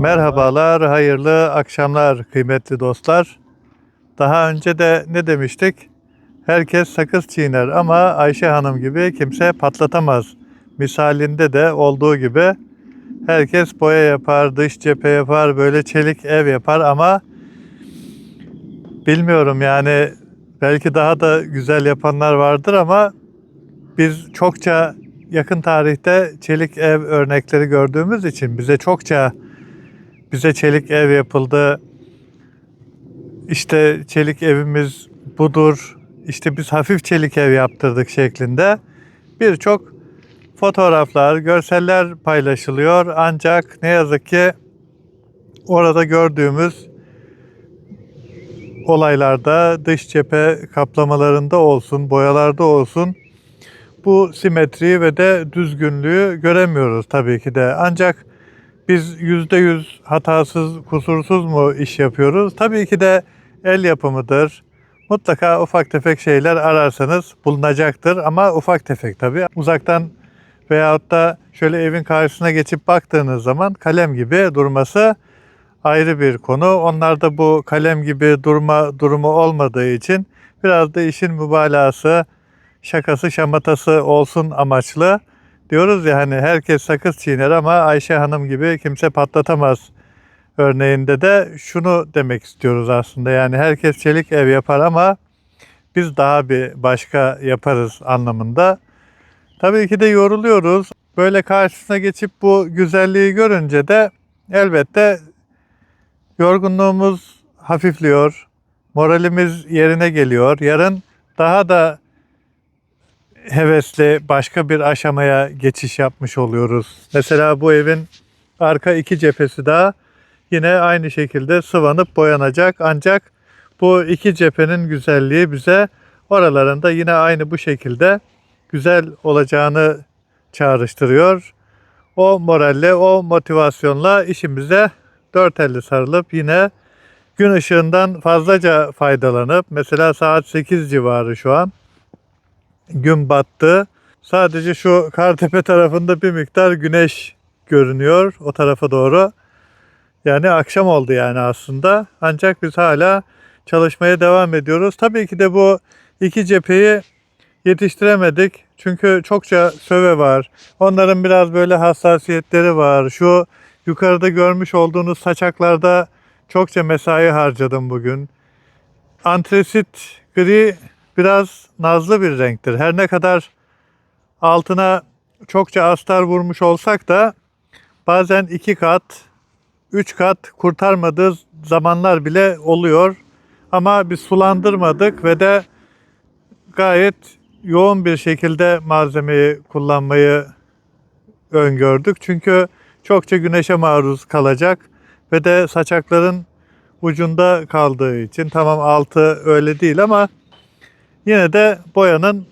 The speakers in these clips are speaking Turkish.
Merhabalar, hayırlı akşamlar kıymetli dostlar. Daha önce de ne demiştik? Herkes sakız çiğner ama Ayşe Hanım gibi kimse patlatamaz. Misalinde de olduğu gibi herkes boya yapar, dış cephe yapar, böyle çelik ev yapar ama bilmiyorum yani belki daha da güzel yapanlar vardır ama biz çokça yakın tarihte çelik ev örnekleri gördüğümüz için bize çokça bize çelik ev yapıldı. İşte çelik evimiz budur. İşte biz hafif çelik ev yaptırdık şeklinde birçok fotoğraflar, görseller paylaşılıyor. Ancak ne yazık ki orada gördüğümüz olaylarda dış cephe kaplamalarında olsun, boyalarda olsun bu simetriyi ve de düzgünlüğü göremiyoruz tabii ki de. Ancak biz yüzde yüz hatasız, kusursuz mu iş yapıyoruz? Tabii ki de el yapımıdır. Mutlaka ufak tefek şeyler ararsanız bulunacaktır ama ufak tefek tabii. Uzaktan veyahut da şöyle evin karşısına geçip baktığınız zaman kalem gibi durması ayrı bir konu. Onlarda bu kalem gibi durma durumu olmadığı için biraz da işin mübalağası, şakası, şamatası olsun amaçlı. Diyoruz ya hani herkes sakız çiğner ama Ayşe Hanım gibi kimse patlatamaz örneğinde de şunu demek istiyoruz aslında. Yani herkes çelik ev yapar ama biz daha bir başka yaparız anlamında. Tabii ki de yoruluyoruz. Böyle karşısına geçip bu güzelliği görünce de elbette yorgunluğumuz hafifliyor. Moralimiz yerine geliyor. Yarın daha da hevesli başka bir aşamaya geçiş yapmış oluyoruz. Mesela bu evin arka iki cephesi daha yine aynı şekilde sıvanıp boyanacak. Ancak bu iki cephenin güzelliği bize oralarında yine aynı bu şekilde güzel olacağını çağrıştırıyor. O moralle, o motivasyonla işimize dört elle sarılıp yine gün ışığından fazlaca faydalanıp mesela saat 8 civarı şu an gün battı. Sadece şu Kartepe tarafında bir miktar güneş görünüyor o tarafa doğru. Yani akşam oldu yani aslında. Ancak biz hala çalışmaya devam ediyoruz. Tabii ki de bu iki cepheyi yetiştiremedik. Çünkü çokça söve var. Onların biraz böyle hassasiyetleri var. Şu yukarıda görmüş olduğunuz saçaklarda çokça mesai harcadım bugün. Antresit gri biraz nazlı bir renktir. Her ne kadar altına çokça astar vurmuş olsak da bazen iki kat, üç kat kurtarmadığı zamanlar bile oluyor. Ama biz sulandırmadık ve de gayet yoğun bir şekilde malzemeyi kullanmayı öngördük. Çünkü çokça güneşe maruz kalacak ve de saçakların ucunda kaldığı için tamam altı öyle değil ama yine de boyanın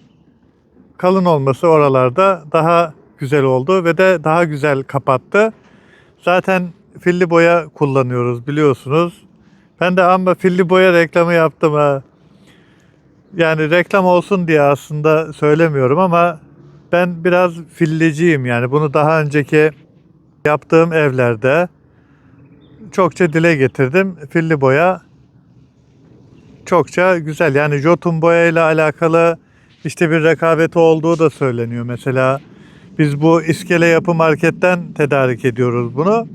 kalın olması oralarda daha güzel oldu ve de daha güzel kapattı. Zaten filli boya kullanıyoruz biliyorsunuz. Ben de ama filli boya reklamı yaptım ha. Yani reklam olsun diye aslında söylemiyorum ama ben biraz filliciyim yani bunu daha önceki yaptığım evlerde çokça dile getirdim. Filli boya çokça güzel. Yani jotun boya ile alakalı işte bir rekabeti olduğu da söyleniyor. Mesela biz bu iskele yapı marketten tedarik ediyoruz bunu.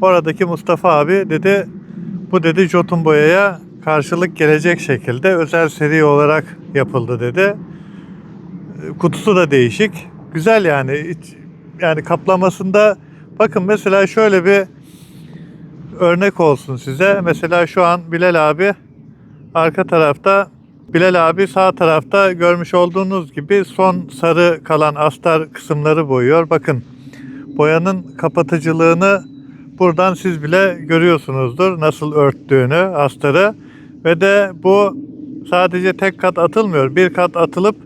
Oradaki Mustafa abi dedi bu dedi jotun boyaya karşılık gelecek şekilde özel seri olarak yapıldı dedi. Kutusu da değişik. Güzel yani. Yani kaplamasında bakın mesela şöyle bir örnek olsun size. Mesela şu an Bilal abi arka tarafta Bilal abi sağ tarafta görmüş olduğunuz gibi son sarı kalan astar kısımları boyuyor. Bakın boyanın kapatıcılığını buradan siz bile görüyorsunuzdur nasıl örttüğünü astarı ve de bu sadece tek kat atılmıyor. Bir kat atılıp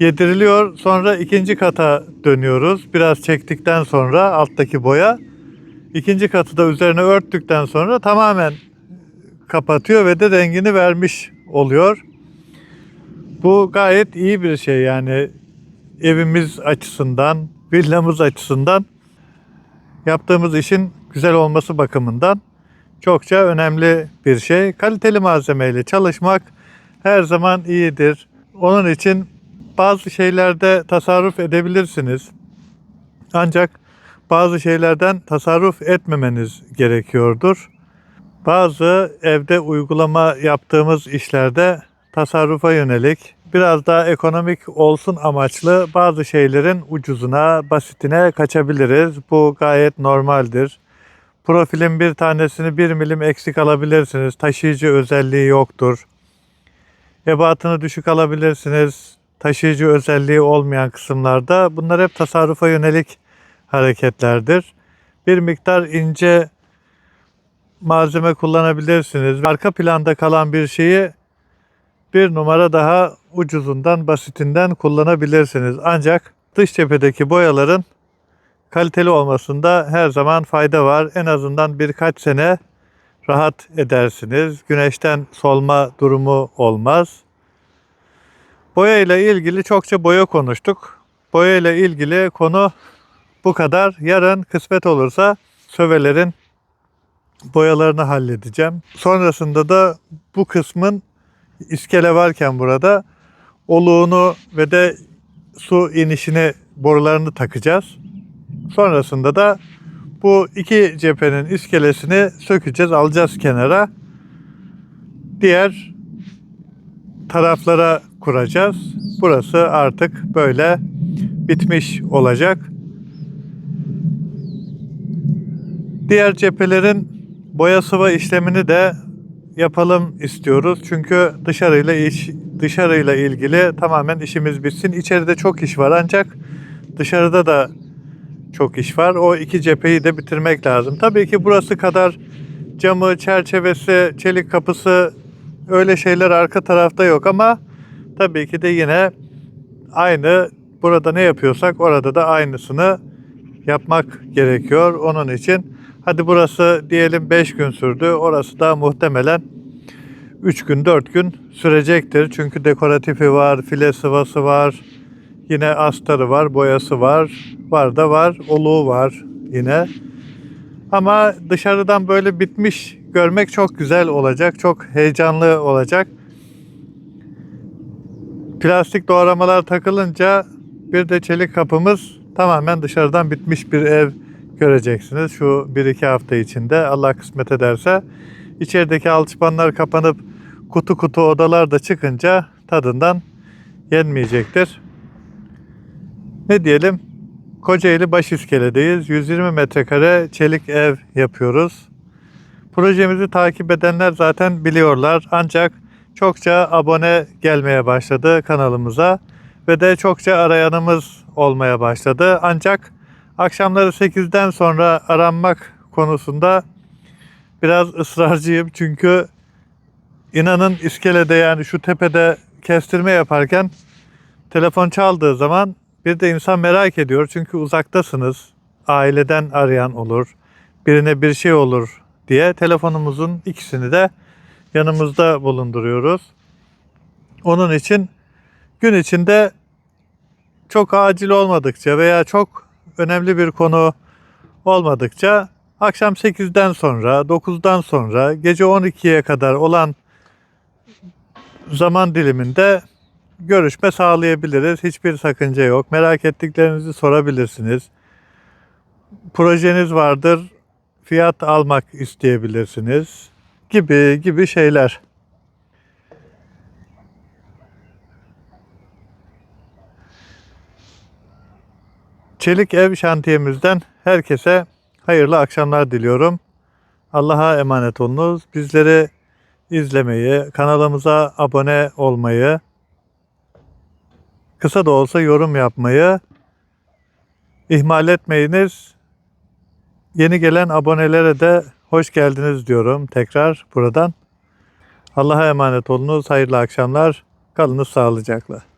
yediriliyor. Sonra ikinci kata dönüyoruz. Biraz çektikten sonra alttaki boya. İkinci katı da üzerine örttükten sonra tamamen kapatıyor ve de rengini vermiş oluyor. Bu gayet iyi bir şey yani evimiz açısından, villamız açısından yaptığımız işin güzel olması bakımından çokça önemli bir şey. Kaliteli malzemeyle çalışmak her zaman iyidir. Onun için bazı şeylerde tasarruf edebilirsiniz. Ancak bazı şeylerden tasarruf etmemeniz gerekiyordur. Bazı evde uygulama yaptığımız işlerde tasarrufa yönelik biraz daha ekonomik olsun amaçlı bazı şeylerin ucuzuna, basitine kaçabiliriz. Bu gayet normaldir. Profilin bir tanesini bir milim eksik alabilirsiniz. Taşıyıcı özelliği yoktur. Ebatını düşük alabilirsiniz. Taşıyıcı özelliği olmayan kısımlarda bunlar hep tasarrufa yönelik hareketlerdir. Bir miktar ince malzeme kullanabilirsiniz. Arka planda kalan bir şeyi bir numara daha ucuzundan, basitinden kullanabilirsiniz. Ancak dış cephedeki boyaların kaliteli olmasında her zaman fayda var. En azından birkaç sene rahat edersiniz. Güneşten solma durumu olmaz. Boya ile ilgili çokça boya konuştuk. Boya ile ilgili konu bu kadar. Yarın kısmet olursa sövelerin boyalarını halledeceğim. Sonrasında da bu kısmın iskele varken burada oluğunu ve de su inişini borularını takacağız. Sonrasında da bu iki cephenin iskelesini sökeceğiz, alacağız kenara. Diğer taraflara kuracağız. Burası artık böyle bitmiş olacak. Diğer cephelerin boya sıva işlemini de yapalım istiyoruz. Çünkü dışarıyla iş dışarıyla ilgili tamamen işimiz bitsin. İçeride çok iş var ancak dışarıda da çok iş var. O iki cepheyi de bitirmek lazım. Tabii ki burası kadar camı, çerçevesi, çelik kapısı öyle şeyler arka tarafta yok ama tabii ki de yine aynı burada ne yapıyorsak orada da aynısını yapmak gerekiyor. Onun için hadi burası diyelim 5 gün sürdü. Orası da muhtemelen 3 gün 4 gün sürecektir. Çünkü dekoratifi var, file sıvası var. Yine astarı var, boyası var. Var da var, oluğu var yine. Ama dışarıdan böyle bitmiş görmek çok güzel olacak. Çok heyecanlı olacak. Plastik doğramalar takılınca bir de çelik kapımız tamamen dışarıdan bitmiş bir ev göreceksiniz. Şu 1-2 hafta içinde Allah kısmet ederse. içerideki alçıpanlar kapanıp kutu kutu odalar da çıkınca tadından yenmeyecektir. Ne diyelim? Kocaeli Başiskele'deyiz. 120 metrekare çelik ev yapıyoruz. Projemizi takip edenler zaten biliyorlar. Ancak çokça abone gelmeye başladı kanalımıza ve de çokça arayanımız olmaya başladı. Ancak akşamları 8'den sonra aranmak konusunda biraz ısrarcıyım. Çünkü inanın iskelede yani şu tepede kestirme yaparken telefon çaldığı zaman bir de insan merak ediyor. Çünkü uzaktasınız. Aileden arayan olur. Birine bir şey olur diye telefonumuzun ikisini de yanımızda bulunduruyoruz. Onun için gün içinde çok acil olmadıkça veya çok önemli bir konu olmadıkça akşam 8'den sonra, 9'dan sonra, gece 12'ye kadar olan zaman diliminde görüşme sağlayabiliriz. Hiçbir sakınca yok. Merak ettiklerinizi sorabilirsiniz. Projeniz vardır. Fiyat almak isteyebilirsiniz. Gibi gibi şeyler. Çelik Ev şantiyemizden herkese hayırlı akşamlar diliyorum. Allah'a emanet olunuz. Bizleri izlemeyi, kanalımıza abone olmayı, kısa da olsa yorum yapmayı ihmal etmeyiniz. Yeni gelen abonelere de hoş geldiniz diyorum tekrar buradan. Allah'a emanet olunuz. Hayırlı akşamlar. Kalınız sağlıcakla.